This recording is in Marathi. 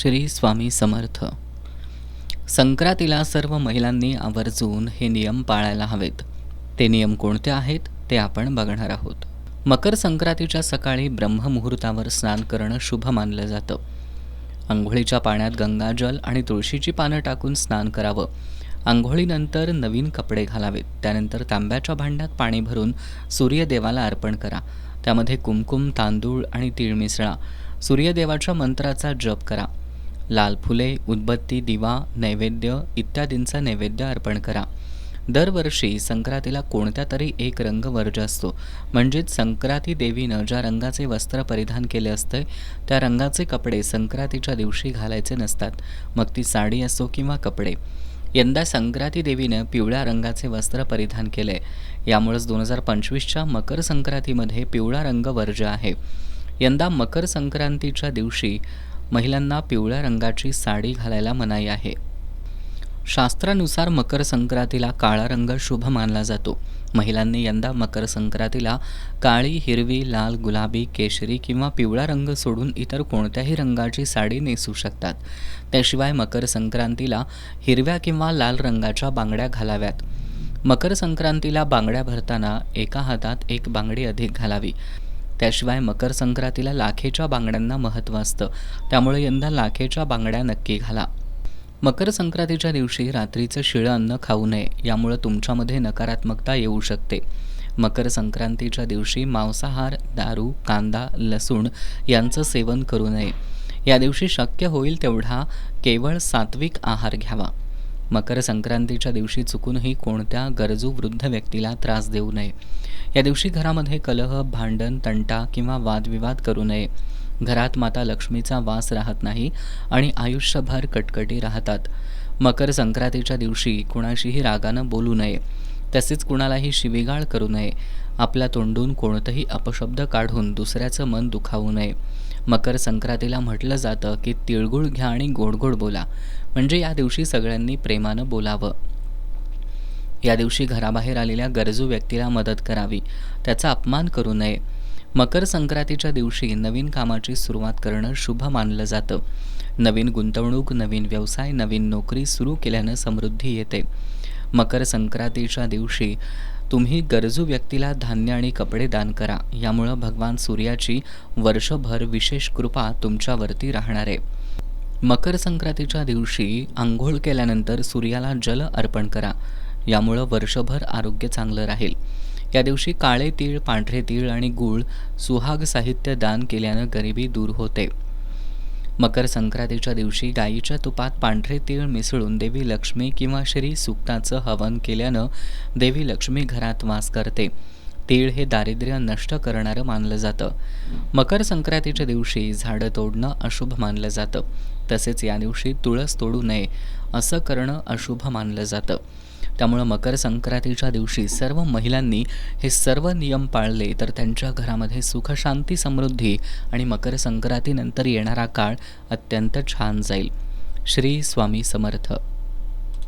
श्री स्वामी समर्थ. संक्रांतीला सर्व महिलांनी आवर्जून हे नियम पाळायला हवेत. ते नियम कोणते आहेत ते आपण बघणार आहोत. मकर संक्रांतीच्या सकाळी ब्रह्ममुहूर्तावर स्नान करणं शुभ मानलं जातं. आंघोळीच्या पाण्यात गंगाजल आणि तुळशीची पानं टाकून स्नान करावं. आंघोळीनंतर नवीन कपडे घालावेत. त्यानंतर तांब्याच्या भांड्यात पाणी भरून सूर्यदेवाला अर्पण करा. त्यामध्ये कुमकुम तांदूळ आणि तीळ मिसळा. सूर्यदेवाच्या मंत्राचा जप करा. लाल फुले उदबत्ती दिवा नैवेद्य इत्यादींचा नैवेद्य अर्पण करा. दरवर्षी संक्रांतीला कोणत्या तरी एक रंग वर्ज असतो? म्हणजेच संक्रांती देवीनं ज्या रंगाचे वस्त्र परिधान केले असते त्या रंगाचे कपडे संक्रांतीच्या दिवशी घालायचे नसतात. मग ती साडी असो किंवा कपडे. यंदा संक्रांती देवीनं पिवळ्या रंगाचे वस्त्र परिधान केले यामुळेच दोन हजार पंचवीसच्या मकर संक्रांतीमध्ये पिवळा रंग वर्ज आहे. यंदा मकर संक्रांतीच्या दिवशी महिलांना पिवळ्या रंगाची साडी घालायला मनाई आहे. शास्त्रानुसार मकर संक्रांतीला काळा रंग शुभ मानला जातो. महिलांनी यंदा मकर संक्रांतीला काळी हिरवी लाल गुलाबी केशरी किंवा पिवळा रंग सोडून इतर कोणत्याही रंगाची साडी नेसू शकतात. त्याशिवाय मकर संक्रांतीला हिरव्या किंवा लाल रंगाच्या बांगड्या घालाव्यात. मकर संक्रांतीला बांगड्या भरताना एका हातात एक बांगडी अधिक घालावी. त्याशिवाय मकर संक्रांतीला लाखेच्या बांगड्यांना महत्त्व असतं. त्यामुळे यंदा लाखेच्या बांगड्या नक्की घाला. मकर संक्रांतीच्या दिवशी रात्रीचं शिळं अन्न खाऊ नये यामुळं तुमच्यामध्ये नकारात्मकता येऊ शकते. मकर संक्रांतीच्या दिवशी मांसाहार दारू कांदा लसूण यांचं सेवन करू नये. या दिवशी शक्य होईल तेवढा केवळ सात्विक आहार घ्यावा. मकर संक्रांतीच्या दिवशी चुकूनही कोणत्या गरजू वृद्ध व्यक्तीला त्रास देऊ नये. या दिवशी घरामध्ये कलह भांडण तंटा किंवा वादविवाद करू नये. घरात माता लक्ष्मीचा वास राहत नाही आणि आयुष्यभर कटकटी राहतात. मकर संक्रांतीच्या दिवशी कुणाशीही रागानं बोलू नये. तसेच कुणालाही शिवीगाळ करू नये. आपल्या तोंडून कोणतंही अपशब्द काढून दुसऱ्याचं मन दुखावू नये. मकर संक्रांतीला म्हटलं जातं की तिळगुळ घ्या आणि गोड गोड बोला. म्हणजे या दिवशी सगळ्यांनी प्रेमानं बोलावं. या दिवशी घराबाहेर आलेल्या गरजू व्यक्तीला मदत करावी त्याचा अपमान करू नये. मकर संक्रांतीच्या दिवशी नवीन कामाची सुरुवात करणं शुभ मानलं जातं. नवीन गुंतवणूक नवीन व्यवसाय नवीन नोकरी सुरू केल्यानं समृद्धी येते. मकर संक्रांतीच्या दिवशी तुम्ही गरजू व्यक्तीला धान्य आणि कपडे दान करा. यामुळं भगवान सूर्याची वर्षभर विशेष कृपा तुमच्यावरती राहणार आहे. मकर संक्रांतीच्या दिवशी आंघोळ केल्यानंतर सूर्याला जल अर्पण करा. यामुळं वर्षभर आरोग्य चांगलं राहील. या दिवशी काळे तीळ पांढरे तीळ आणि गूळ सुहाग साहित्य दान केल्यानं गरिबी दूर होते. मकर संक्रांतीच्या दिवशी गायीच्या तुपात पांढरे तीळ मिसळून देवी लक्ष्मी किंवा श्री सुक्ताचं हवन केल्यानं देवी लक्ष्मी घरात वास करते. तीळ हे दारिद्र्य नष्ट करणारं मानलं जातं. मकर संक्रांतीच्या दिवशी झाडं तोडणं अशुभ मानलं जातं. तसेच या दिवशी तुळस तोडू नये असं करणं अशुभ मानलं जातं. त्यामुळं मकर संक्रांतीच्या दिवशी सर्व महिलांनी हे सर्व नियम पाळले तर त्यांच्या घरामध्ये सुख शांती समृद्धी आणि मकर संक्रांतीनंतर येणारा काळ अत्यंत छान जाईल. श्री स्वामी समर्थ.